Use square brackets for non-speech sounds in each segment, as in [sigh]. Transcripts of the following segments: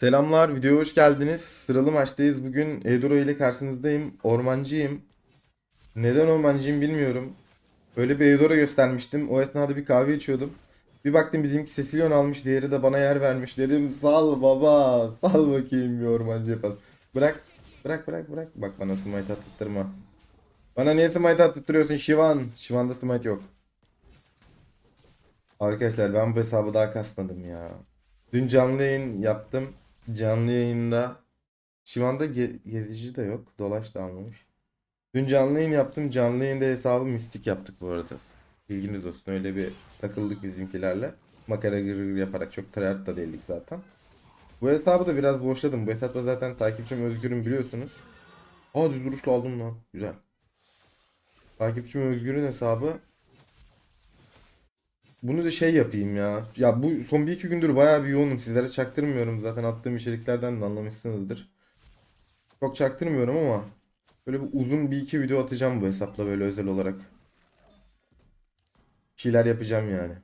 Selamlar, videoya hoş geldiniz. Sıralı maçtayız. Bugün Edoro ile karşınızdayım. Ormancıyım. Neden ormancıyım bilmiyorum. Böyle bir Edoro göstermiştim. O esnada bir kahve içiyordum. Bir baktım bizimki Cecilion almış, diğeri de bana yer vermiş. Dedim sal baba, sal bakayım bir ormancı yapalım. Bırak, bırak, bırak, bırak. Bak bana smite attırtma. Bana niye smite attırtıyorsun Şivan? Şivan'da smite yok. Arkadaşlar ben bu hesabı daha kasmadım ya. Dün canlı yayın yaptım. Canlı yayında şu anda ge- gezici de yok. Dolaş da almamış. Dün canlı yayın yaptım. Canlı yayında hesabı mistik yaptık bu arada. Bilginiz olsun. Öyle bir takıldık bizimkilerle. Makara gırgır yaparak çok tryhard da değildik zaten. Bu hesabı da biraz boşladım. Bu hesapta zaten takipçim Özgür'üm biliyorsunuz. Aa düz duruşla aldım lan. Güzel. Takipçim Özgür'ün hesabı. Bunu da şey yapayım ya. Ya bu son bir iki gündür bayağı bir yoğunum. Sizlere çaktırmıyorum. Zaten attığım içeriklerden de anlamışsınızdır. Çok çaktırmıyorum ama böyle bir uzun bir iki video atacağım bu hesapla böyle özel olarak. Bir şeyler yapacağım yani.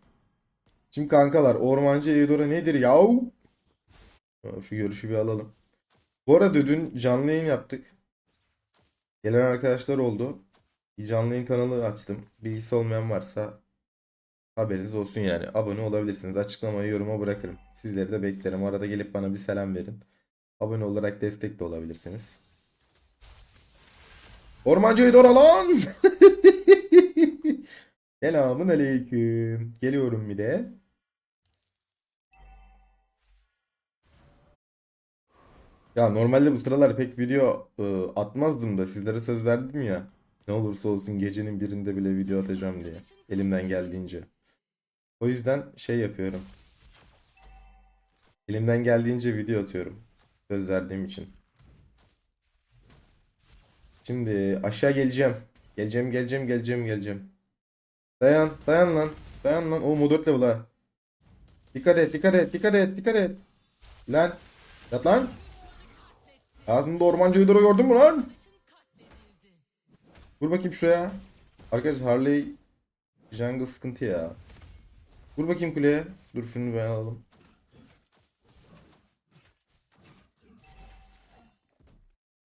Şimdi kankalar Ormancı Eudora nedir yahu? Ya Şu görüşü bir alalım. Bu arada dün canlı yayın yaptık. Gelen arkadaşlar oldu. Canlı yayın kanalı açtım. Bilgisi olmayan varsa Haberiniz olsun yani. Abone olabilirsiniz. Açıklamayı yoruma bırakırım. Sizleri de beklerim. Arada gelip bana bir selam verin. Abone olarak destek de olabilirsiniz. Ormancı Dora lan! [laughs] Selamun aleyküm. Geliyorum bir de. Ya normalde bu sıralar pek video ı, atmazdım da sizlere söz verdim ya. Ne olursa olsun gecenin birinde bile video atacağım diye. Elimden geldiğince. O yüzden şey yapıyorum. Elimden geldiğince video atıyorum. Söz verdiğim için. Şimdi aşağı geleceğim. Geleceğim, geleceğim, geleceğim, geleceğim. Dayan, dayan lan. Dayan lan. O mod 4 level ha. Dikkat et, dikkat et, dikkat et, dikkat et. Lan. Yat lan. Hayatında ormancı Hydro gördün mü lan? Vur bakayım şuraya. Arkadaşlar Harley Jungle sıkıntı ya. Vur bakayım kuleye. Dur şunu ben alalım.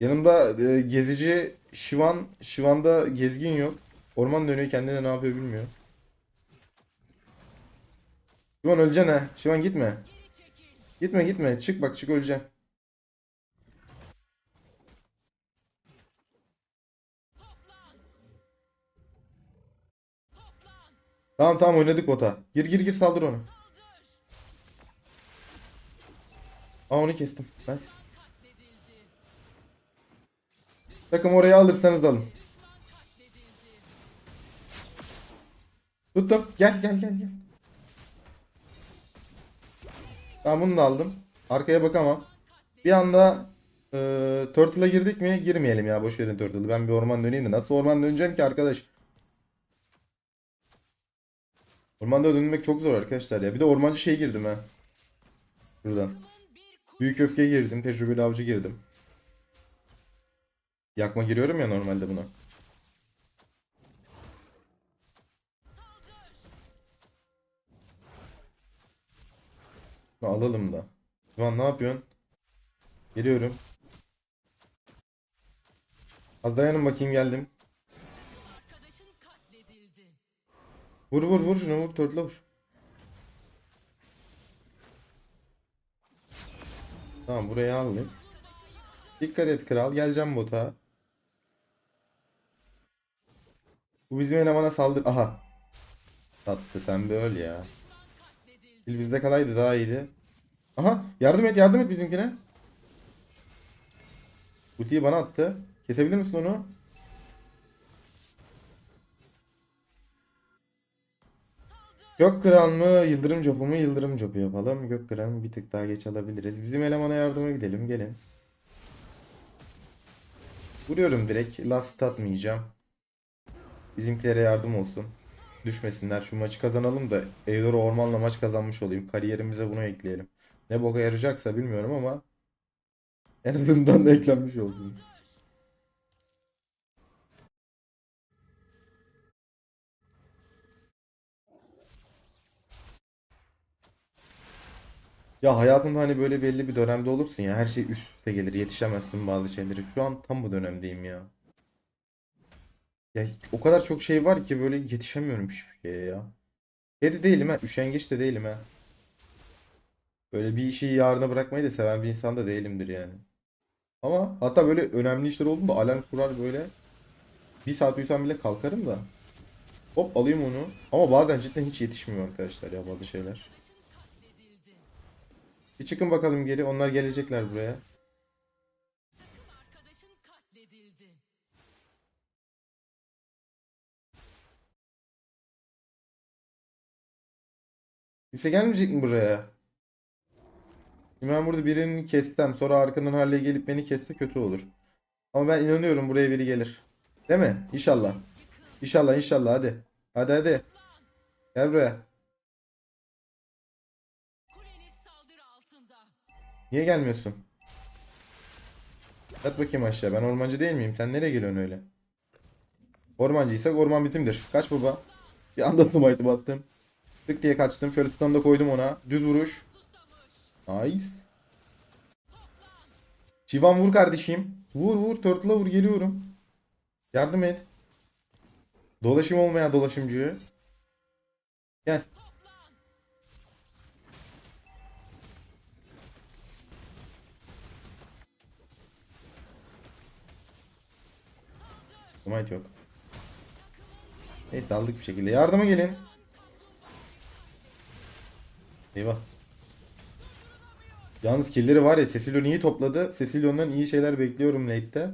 Yanımda e, gezici Şivan. Şivan'da gezgin yok. Orman dönüyor kendine ne yapıyor bilmiyor. Şivan öleceksin ha. Şivan gitme. Gitme gitme. Çık bak çık öleceksin. Tamam tamam oynadık bota. Gir gir gir saldır onu. Aa onu kestim. Ben... Takım oraya alırsanız alın. Tuttum. Gel gel gel gel. Tamam bunu da aldım. Arkaya bakamam. Bir anda e, Turtle'a girdik mi? Girmeyelim ya. Boş verin Turtle'ı. Ben bir orman döneyim de. Nasıl orman döneceğim ki arkadaş? Ormanda dönmek çok zor arkadaşlar ya. Bir de ormancı şey girdim ha. Buradan. Büyük öfke girdim. Tecrübeli avcı girdim. Yakma giriyorum ya normalde buna. Alalım da. Şu an ne yapıyorsun? Geliyorum. Az dayanın bakayım geldim. Vur vur vur şunu vur turtle'a vur. Tamam burayı aldık. Dikkat et kral geleceğim bota. Bu bizim elemana saldır. Aha. Sattı sen bir öl ya. Bil bizde kalaydı daha iyiydi. Aha yardım et yardım et bizimkine. Ultiyi bana attı. Kesebilir misin onu? Gök Kıran mı, Yıldırım Copu mu? Yıldırım Copu yapalım. Gök Kıran bir tık daha geç alabiliriz. Bizim elemana yardıma gidelim. Gelin. Vuruyorum direkt. Last atmayacağım. Bizimkilere yardım olsun. Düşmesinler. Şu maçı kazanalım da Eudora Orman'la maç kazanmış olayım. Kariyerimize bunu ekleyelim. Ne boka yarayacaksa bilmiyorum ama en azından da [laughs] eklenmiş olsun. Ya hayatında hani böyle belli bir dönemde olursun ya her şey üst üste gelir yetişemezsin bazı şeyleri. Şu an tam bu dönemdeyim ya. Ya o kadar çok şey var ki böyle yetişemiyorum hiçbir şeye ya. Şey de değilim ha üşengeç de değilim ha. Böyle bir işi yarına bırakmayı da seven bir insan da değilimdir yani. Ama hatta böyle önemli işler olduğunda alarm kurar böyle. Bir saat uyusam bile kalkarım da. Hop alayım onu. Ama bazen cidden hiç yetişmiyor arkadaşlar ya bazı şeyler. Bir çıkın bakalım geri. Onlar gelecekler buraya. Kimse gelmeyecek mi buraya? Şimdi ben burada birini kessem sonra arkadan Harley gelip beni kesse kötü olur. Ama ben inanıyorum buraya biri gelir. Değil mi? İnşallah. İnşallah inşallah hadi. Hadi hadi. Gel buraya. Niye gelmiyorsun? Yat bakayım aşağı. Ben ormancı değil miyim? Sen nereye geliyorsun öyle? Ormancıysak orman bizimdir. Kaç baba. Bir anda [laughs] smite'ımı attım. Tık diye kaçtım. Şöyle tutanı da koydum ona. Düz vuruş. Nice. Şivan vur kardeşim. Vur vur. Turtle'a vur. Geliyorum. Yardım et. Dolaşım olmayan dolaşımcı. Gel. Smite yok. Neyse aldık bir şekilde. Yardıma gelin. Eyvah. Yalnız killleri var ya Cecilion iyi topladı. Cecilion'dan iyi şeyler bekliyorum late'te.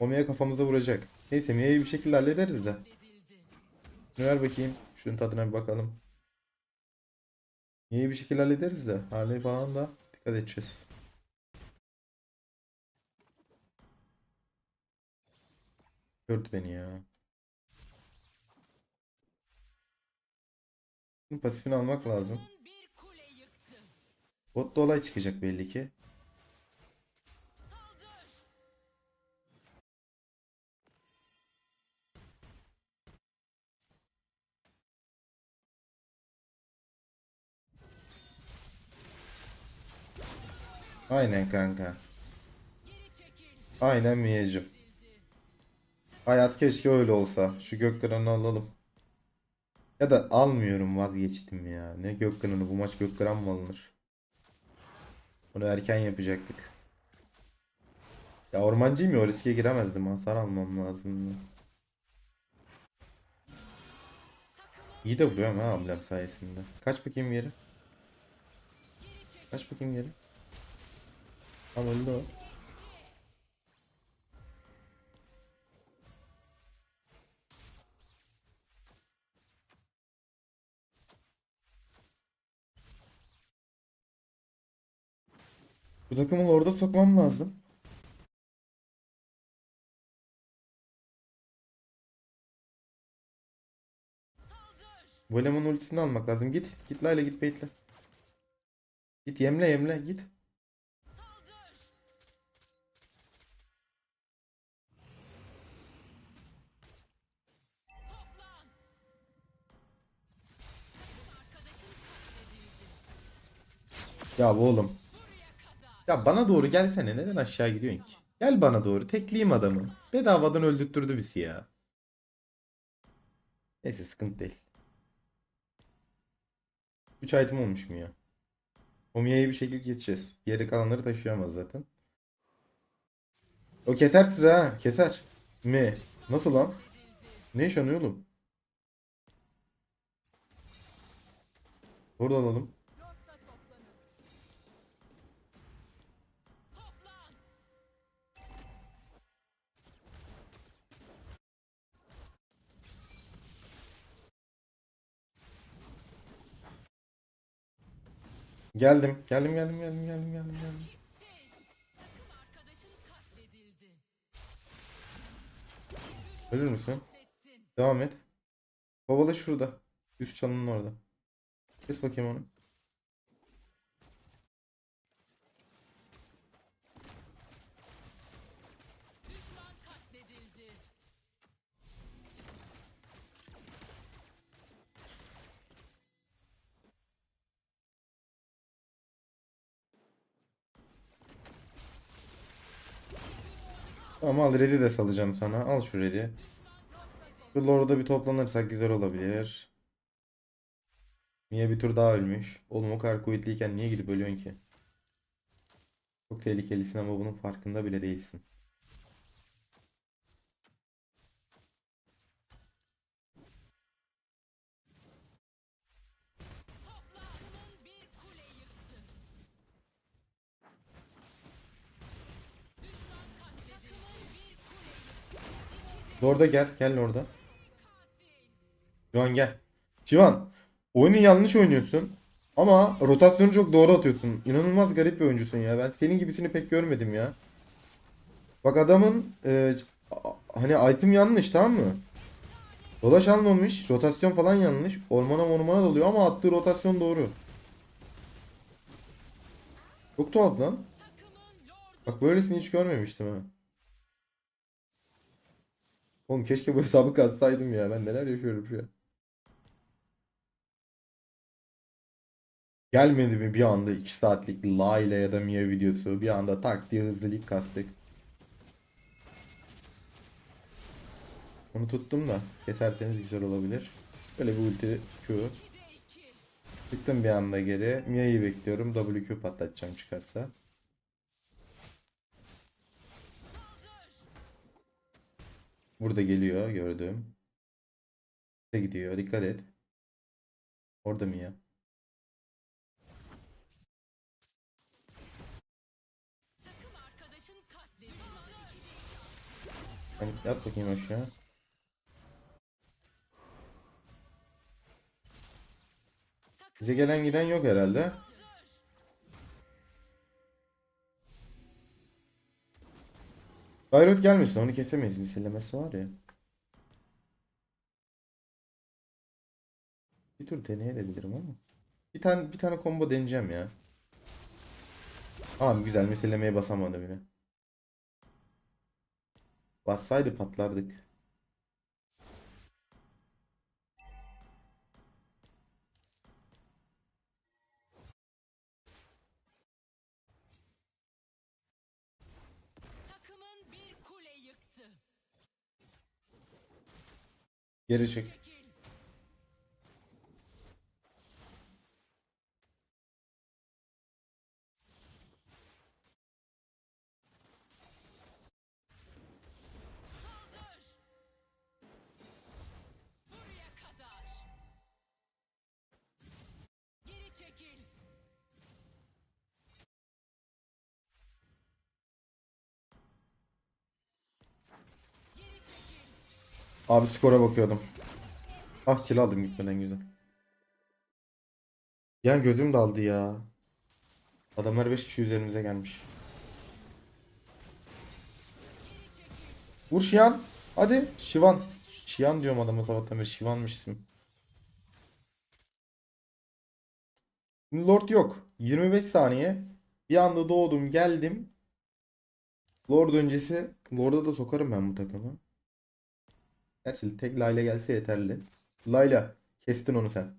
O Mia kafamıza vuracak. Neyse Mia'yı bir şekilde hallederiz de. Şunu ver bakayım. Şunun tadına bir bakalım. Mia'yı bir şekilde hallederiz de. Harley falan da dikkat edeceğiz. Gördü beni ya. Bunun pasifini almak lazım. Botta olay çıkacak belli ki. Aynen kanka. Aynen Mia'cım. Hayat keşke öyle olsa. Şu gökkıranı alalım. Ya da almıyorum vazgeçtim ya. Ne gökkıranı bu maç gökkıran mı alınır? Bunu erken yapacaktık. Ya ormancıyım ya o riske giremezdim. Hasar almam lazımdı. İyi de vuruyorum ha ablem sayesinde. Kaç bakayım geri. Kaç bakayım geri. Tam öldü o. Bu takımı orada sokmam lazım. Voleman ultisini almak lazım. Git. Git Layla git baitle. Git yemle yemle git. Ya bu oğlum. Ya bana doğru gelsene. Neden aşağı gidiyorsun ki? Gel bana doğru. Tekleyeyim adamı. Bedavadan öldürttürdü bizi ya. Neyse sıkıntı değil. 3 item olmuş mu ya? O Mia'yı bir şekilde geçeceğiz. Geri kalanları taşıyamaz zaten. O keser size ha. Keser. Mi? Nasıl lan? Ne yaşanıyor oğlum? Burada alalım. Geldim. Geldim geldim geldim geldim geldim geldim. Ölür müsün? Devam et. Kovala şurada. Üst çalının orada. Kes bakayım onu. Tamam al red'i de salacağım sana. Al şu red'i. Şu Lord'a bir toplanırsak güzel olabilir. Mia bir tur daha ölmüş. Oğlum o kadar kuvvetliyken niye gidip ölüyorsun ki? Çok tehlikelisin ama bunun farkında bile değilsin. Lord'a gel. Gel Lord'a. Civan gel. Civan. Oyunu yanlış oynuyorsun. Ama rotasyonu çok doğru atıyorsun. İnanılmaz garip bir oyuncusun ya. Ben senin gibisini pek görmedim ya. Bak adamın e, hani item yanlış tamam mı? Dolaş almamış. Rotasyon falan yanlış. Ormana ormana dalıyor ama attığı rotasyon doğru. Çok tuhaf lan. Bak böylesini hiç görmemiştim ha. Oğlum keşke bu hesabı katsaydım ya. Ben neler yaşıyorum şu an. Gelmedi mi bir anda 2 saatlik Layla ya da Mia videosu bir anda tak diye hızlı lig kastık. Onu tuttum da keserseniz güzel olabilir. Böyle bir ulti Q. 2'de 2. Çıktım bir anda geri. Mia'yı bekliyorum. WQ patlatacağım çıkarsa. Burada geliyor gördüm. Ne gidiyor dikkat et. Orada arkadaşın katledildi. Hani yat bakayım aşağı. Bize gelen giden yok herhalde. Bayrot gelmesin onu kesemeyiz misillemesi var ya. Bir tur deneyebilirim ama. Bir tane bir tane combo deneyeceğim ya. Tamam güzel misillemeye basamadı bile. Bassaydı patlardık. Geri çık. Abi skora bakıyordum. Ah kill aldım gitmeden güzel. Yani gözüm daldı ya. Adamlar 5 kişi üzerimize gelmiş. Vur Şiyan. Hadi. Şivan. Şiyan diyorum adama sabahtan beri. Şivanmış isim. Lord yok. 25 saniye. Bir anda doğdum geldim. Lord öncesi. Lord'a da sokarım ben bu takımı. Gerçi tek Layla gelse yeterli. Layla kestin onu sen.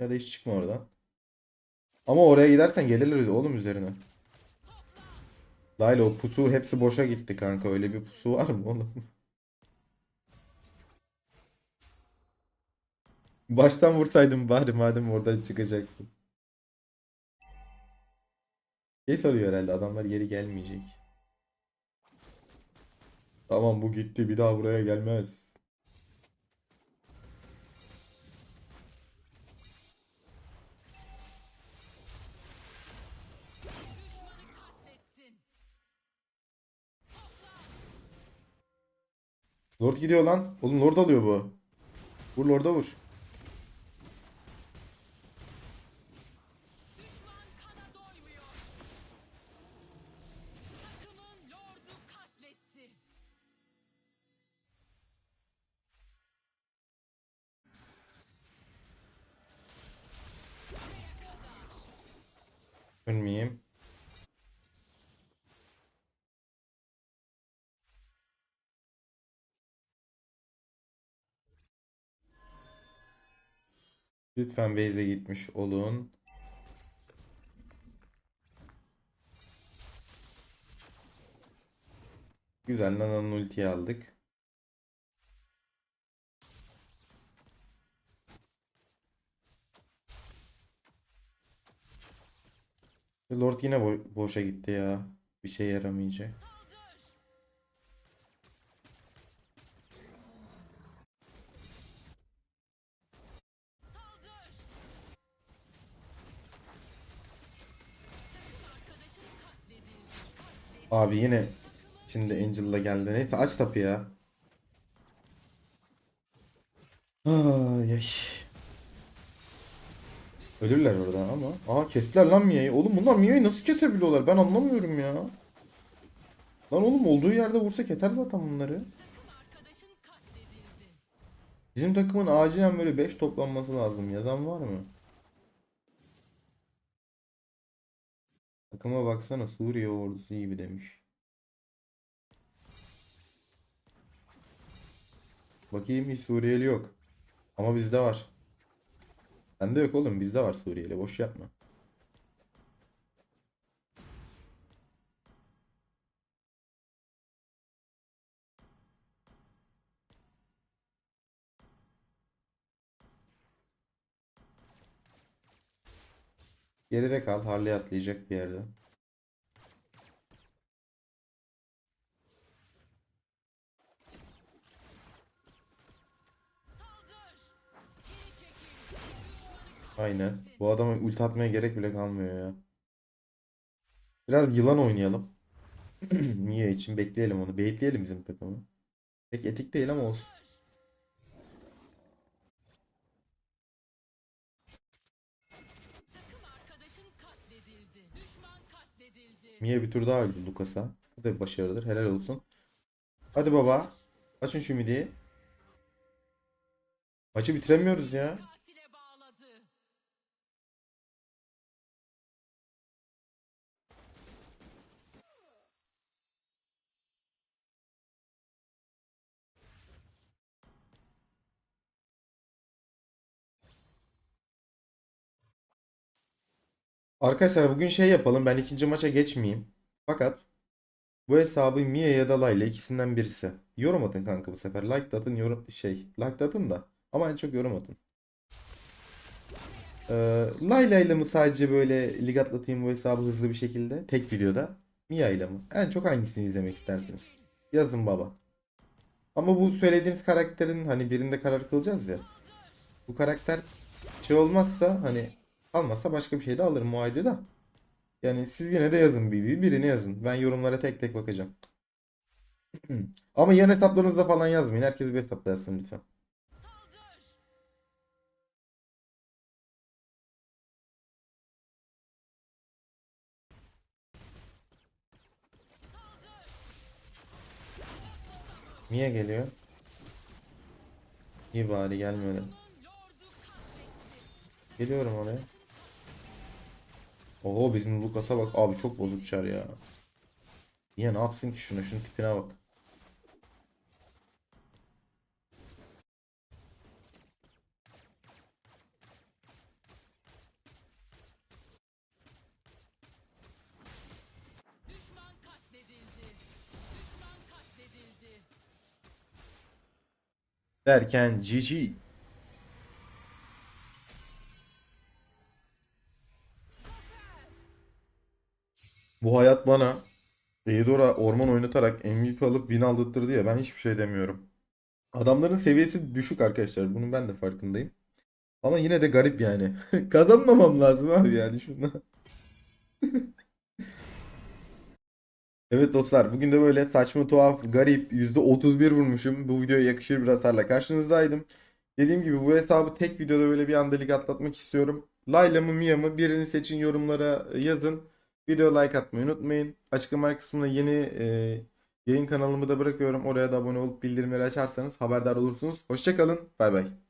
Ya da hiç çıkma oradan. Ama oraya gidersen gelirler oğlum üzerine. Layla o pusu hepsi boşa gitti kanka. Öyle bir pusu var mı oğlum? [laughs] Baştan vursaydım bari madem oradan çıkacaksın. Şey soruyor herhalde adamlar geri gelmeyecek. Tamam bu gitti bir daha buraya gelmez. Lord gidiyor lan. Oğlum Lord alıyor bu. Vur Lord'a vur. Ölmeyeyim. Lütfen base'e gitmiş olun. Güzel Nana'nın ultiyi aldık. Lord yine bo- boşa gitti ya. Bir şey yaramayacak. Abi yine içinde Angel'la geldi. Neyse aç tapı ya. Ölürler oradan ama. Aa kestiler lan Mia'yı. Oğlum bunlar Mia'yı nasıl kesebiliyorlar? Ben anlamıyorum ya. Lan oğlum olduğu yerde vursa keser zaten bunları. Bizim takımın acilen böyle 5 toplanması lazım. Yazan var mı? Takıma baksana Suriye ordusu gibi demiş. Bakayım hiç Suriyeli yok. Ama bizde var. Bende yok oğlum bizde var Suriyeli boş yapma. Geride kal Harley atlayacak bir yerde. Aynen. Bu adama ulti atmaya gerek bile kalmıyor ya. Biraz yılan oynayalım. [clears throat] Mia için bekleyelim onu. Baitleyelim bizim takımı. Pek etik değil ama olsun. Mia bir tur daha öldü Lucas'a. Bu da bir başarıdır. Helal olsun. Hadi baba. Açın şu midiyi. Maçı bitiremiyoruz ya. Arkadaşlar bugün şey yapalım. Ben ikinci maça geçmeyeyim. Fakat bu hesabı Mia ya da Layla ikisinden birisi. Yorum atın kanka bu sefer. Like de atın yorum şey. Like de atın da. Ama en çok yorum atın. Ee, Layla ile mi sadece böyle lig atlatayım bu hesabı hızlı bir şekilde? Tek videoda. Mia ile mi? En çok hangisini izlemek istersiniz? Yazın baba. Ama bu söylediğiniz karakterin hani birinde karar kılacağız ya. Bu karakter şey olmazsa hani almazsa başka bir şey de alırım o ayrı da. Yani siz yine de yazın bir birini yazın. Ben yorumlara tek tek bakacağım. [clears throat] Ama yan hesaplarınızda falan yazmayın. Herkes bir hesapla yazsın lütfen. Niye geliyor? İyi bari katletti. Geliyorum oraya. Oho bizim Lucas'a bak. Abi çok bozuk çar ya. Niye ne yapsın ki şunu? Şunun tipine bak. Derken GG. Bu hayat bana Eudora orman oynatarak MVP alıp win aldırttırdı ya ben hiçbir şey demiyorum. Adamların seviyesi düşük arkadaşlar. Bunun ben de farkındayım. Ama yine de garip yani. [laughs] Kazanmamam lazım abi yani şunda. [laughs] Evet dostlar bugün de böyle saçma tuhaf garip %31 vurmuşum. Bu videoya yakışır bir hasarla karşınızdaydım. Dediğim gibi bu hesabı tek videoda böyle bir anda lig atlatmak istiyorum. Layla mı Mia mı birini seçin yorumlara yazın. Video like atmayı unutmayın. Açıklama kısmına yeni e, yayın kanalımı da bırakıyorum. Oraya da abone olup bildirimleri açarsanız haberdar olursunuz. Hoşçakalın. Bay bay.